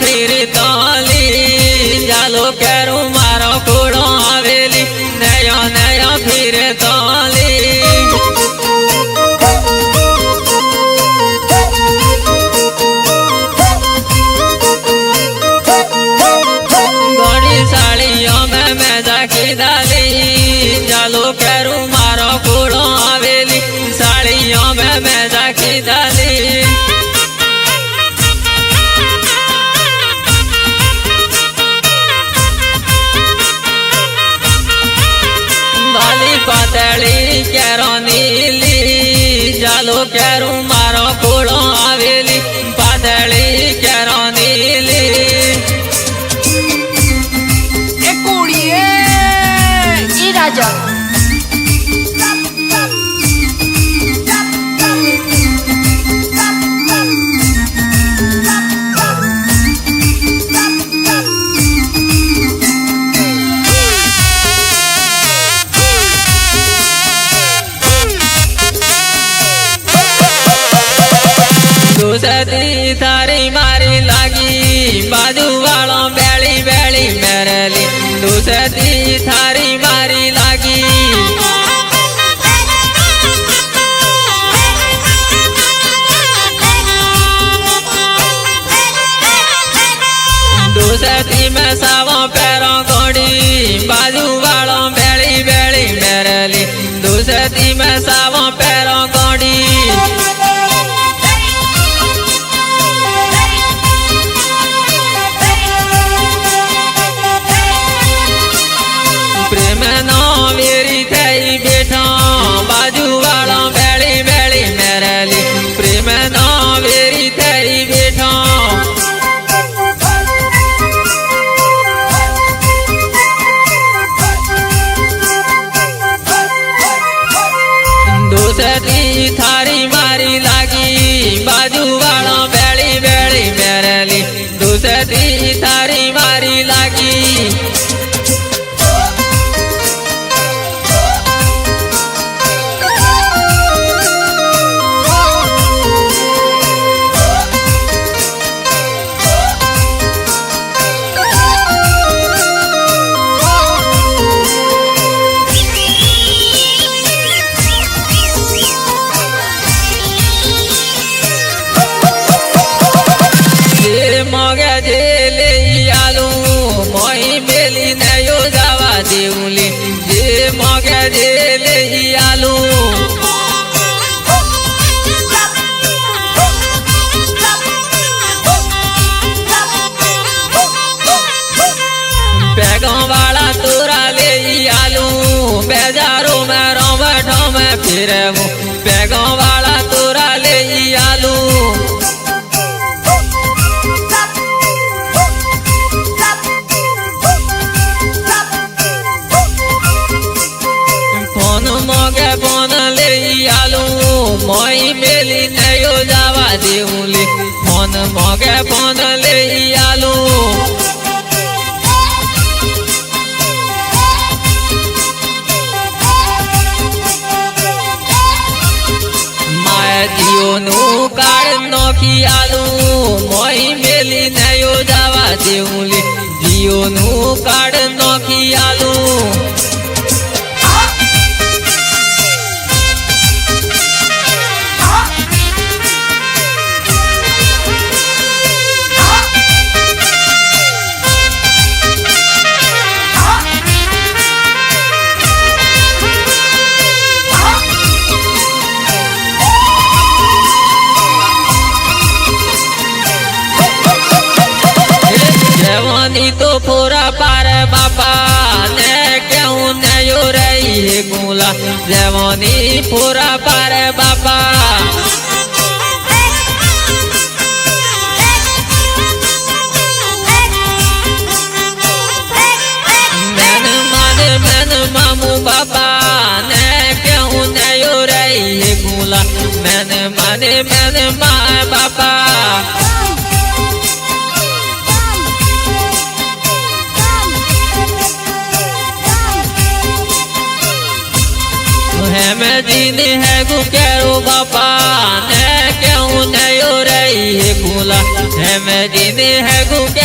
ફેરી તલી. ચાલો કેરું મારો કુડો આવેલી. નયો નયો ફેરે તલી. ઘણી સાડીઓ મેં મેં જાખી દાલી ચાલો કેરું મારો કુડો આવેલી. સાડીઓ મેં મેં જાખી દાલી ક્યારો નીલી ચાલો ક્યારું મારો ઘોડો આવે? દુસતી તારી મારી લાગી બાજુ વાળો બેળી બેળી મેરલી દુસતી તારી મારી લાગી દુસતી મેં સાવો પેરો ગોડી બાજુ વાળો બેળી બેળી મેરલી દુસતી મેં સાવો પેરો no. ફેરવું પેગો વાળા તોરા લઈ આલું. ફોન મોગે ફોન લઈ આલું. મોઈ મેલી નયો જવા દેવું લે. ફોન મોગે ફોન લઈ આલું. પિયાનું મોહી મેલી નયો જવા દેવું લે. જીઓનું કાઢ पानी तो फोरा पार बापा ने क्यों नयो रही गोला जवानी पूरा पार बापा मैंने मान, मैन मामू बापा ने क्यों रही गोला मैन माने, मैन माँ बापा मैं दिन है गु कैरो बापा है क्यों नहीं रही है गोला है मदीन है गुके